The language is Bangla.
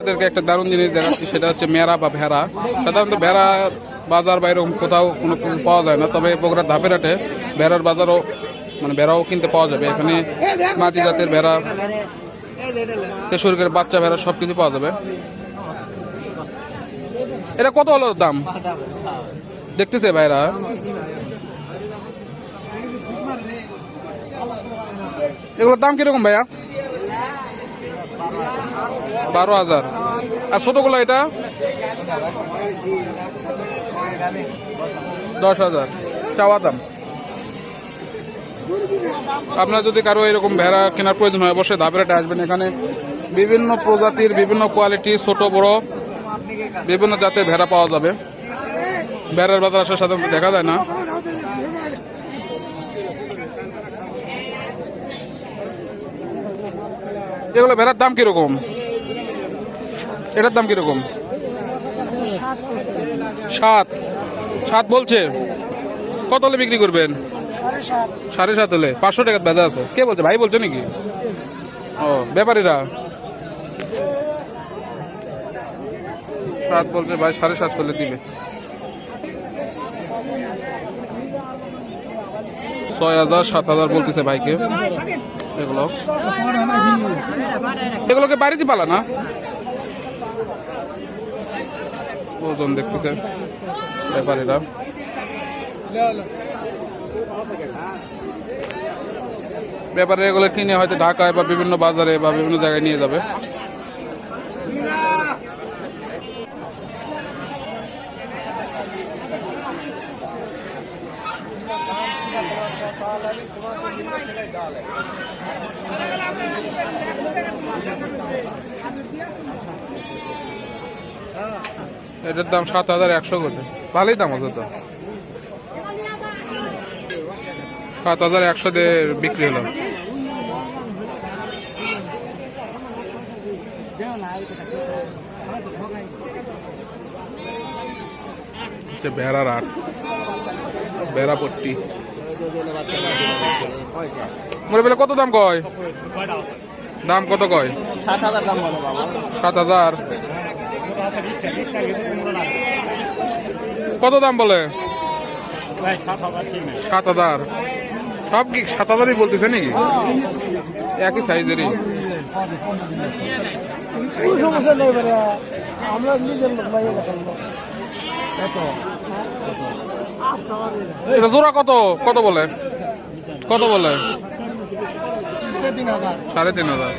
আপনাদেরকে একটা দারুণ জিনিস দেখাচ্ছি, সেটা হচ্ছে মেরা বা ভেড়া। সাধারণত ভেড়া বাজার বা এরকম কোথাও কোনো পাওয়া যায় না, তবে বগুড়া ধাপের হাটে ভেড়ার বাজারও মানে ভেড়াও কিনতে পাওয়া যাবে। এখানে মাটি জাতের ভেড়া তেসুরকের বাচ্চা ভেড়া সব কিছু পাওয়া যাবে। এটা কত হলো দাম? দেখতেছে ভাইরা। এগুলোর দাম কীরকম ভাইয়া? বারো হাজার। আর ছোটগুলো এটা? দশ হাজার। চাওয়া দাম? আপনার যদি কারও এরকম ভেড়া কেনার প্রয়োজন হয়, অবশ্যই ধাপেরাটে আসবেন। এখানে বিভিন্ন প্রজাতির, বিভিন্ন কোয়ালিটি, ছোট, বড়, বিভিন্ন জাতের ভেড়া পাওয়া যাবে। ভেড়ার বাজার আসার সাধারণত দেখা যায় না। এগুলো ভেড়ার দাম কীরকম? এটার দাম কীরকম? সাত। সাত বলছে? কত হলে বিক্রি করবেন? সাড়ে সাত হলে। পাঁচশো টাকা বেজা আছে। কে বলছে? ভাই বলছে নাকি? ও, ব্যাপারীরা? সাত বলছে, ভাই সাড়ে সাত হলে দিবে। ছয় হাজার, সাত হাজার বলতেছে ভাইকে। এগুলো। এগুলোকে বাড়িতে পালা না? ওজন দেখতেছে ব্যাপারীরা। ব্যাপারে এগুলো কিনে হয়তো ঢাকায় বা বিভিন্ন বাজারে বা বিভিন্ন জায়গায় নিয়ে যাবে। এটার দাম সাত হাজার একশো করে ভালোই দাম আছে তো। সাত হাজার একশো দিয়ে বিক্রি হলো। বেড়ার আট বেড়া পট্টি। মরে বেলে কত দাম কয়? দাম কত কয়? সাত হাজার দাম বলো বাবা সাত হাজার কত দাম বলে? সাত হাজার সব কি সাত হাজারই বলতেছে নাকি? একই সাইজেরই। এটা জোড়া কত? কত বলে? কত বলে? তিন হাজার। সাড়ে তিন হাজার।